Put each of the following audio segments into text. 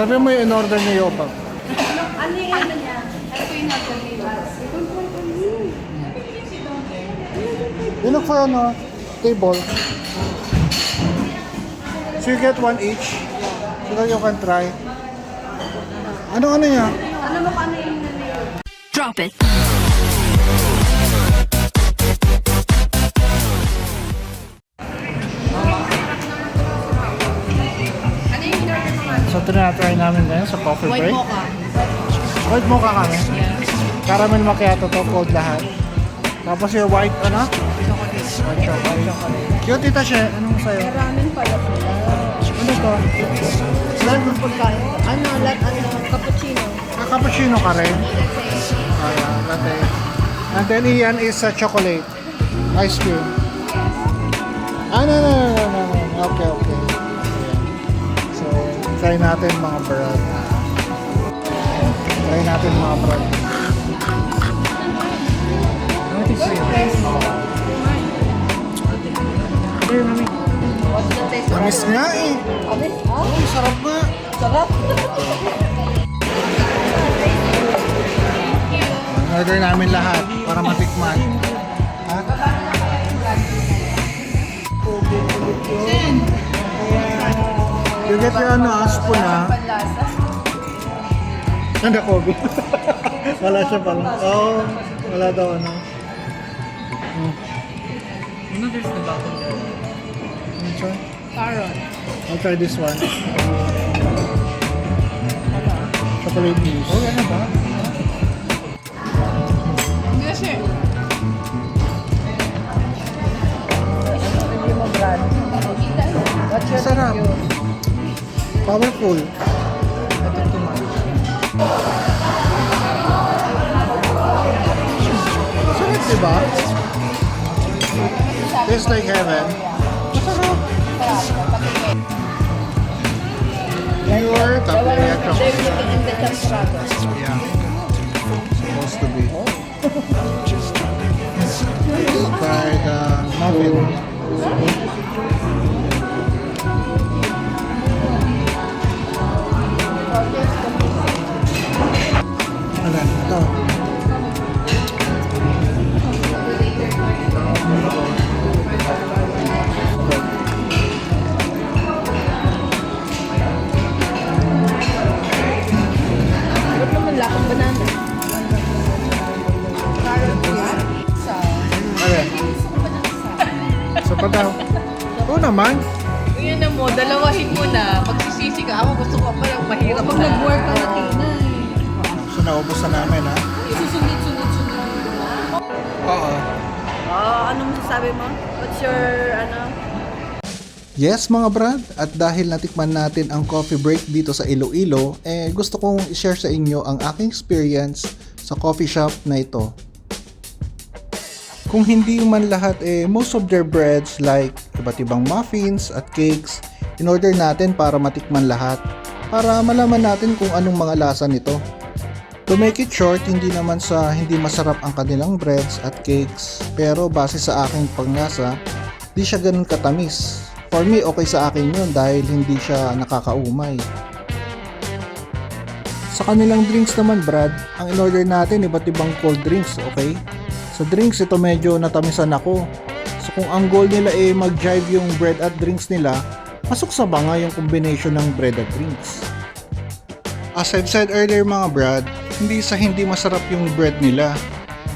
Sabi mo yung in-order niyo yung opal. Ano yung ano niya? Ano po yung nasa You look for ano, table. So you get one each. So that you can try. Ano ano niya? Ano mo kung ano yung ano? Drop it. So tinatry namin ngayon sa coffee White break. mocha. White mocha kami. Yeah. Caramel macchiato to, cold lahat. Tapos yung white, ano? White chocolate. Yung tita She, anong sa'yo? Ramen pala pala. Ano to? Lahat ng pagkain. Ano, lahat ano, cappuccino. Ah, cappuccino ka rin? Ah, yeah, latte. And then iyan is uh, chocolate. Ice cream. Ah, no, no, no, no, no. Okay, okay. Try natin mga bread. Try natin mga bread. What is it? Here, mami. What's the taste? Tamis nga eh. Ah, Uy, sarap nga. sarap. Order namin lahat para matikman. You get your ano, ha. Panlasa. Ano, Kobe? wala siya pala. Oo, oh, wala daw ano. You know there's the bottom there. Which one? Carrot. I'll try this one. Chocolate mousse. Oh, ano ba? Yes, sir. What's your Sarap. review? Powerful. Much. Sarap, diba? Tastes like heaven. Masarap. In the temporado. Yeah. Supposed to be. Try the muffin. Ano? Yan? Sa... Ano? Pa daw. Oo naman. Yun na mo, dalawahin mo na. Magsisisi ka. Ako gusto ko parang mahirap Pag na. nag-work ka na Tina naubos na namin ha. Susunod-sunod-sunod. Oo. Oh, ano masasabi mo? What's your, ano? Yes mga brad, at dahil natikman natin ang coffee break dito sa Iloilo, eh gusto kong i-share sa inyo ang aking experience sa coffee shop na ito. Kung hindi man lahat, eh most of their breads like iba't ibang muffins at cakes, in order natin para matikman lahat, para malaman natin kung anong mga lasa nito. To make it short, hindi naman sa hindi masarap ang kanilang breads at cakes, pero base sa aking panglasa, di siya ganun katamis. For me, okay sa akin yun dahil hindi siya nakakaumay. Sa kanilang drinks naman, Brad, ang in-order natin iba't ibang cold drinks, okay? Sa drinks, ito medyo natamisan ako. So kung ang goal nila ay mag-jive yung bread at drinks nila, pasok sa banga yung combination ng bread at drinks. As I've said earlier mga Brad, hindi sa hindi masarap yung bread nila,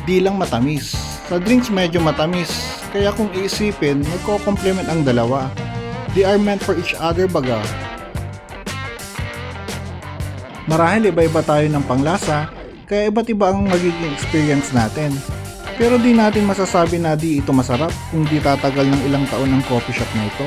di lang matamis. Sa drinks medyo matamis, kaya kung iisipin, magko-complement ang dalawa. They are meant for each other baga. Marahil iba-iba tayo ng panglasa, kaya iba't iba ang magiging experience natin. Pero di natin masasabi na di ito masarap kung di tatagal ng ilang taon ng coffee shop na ito.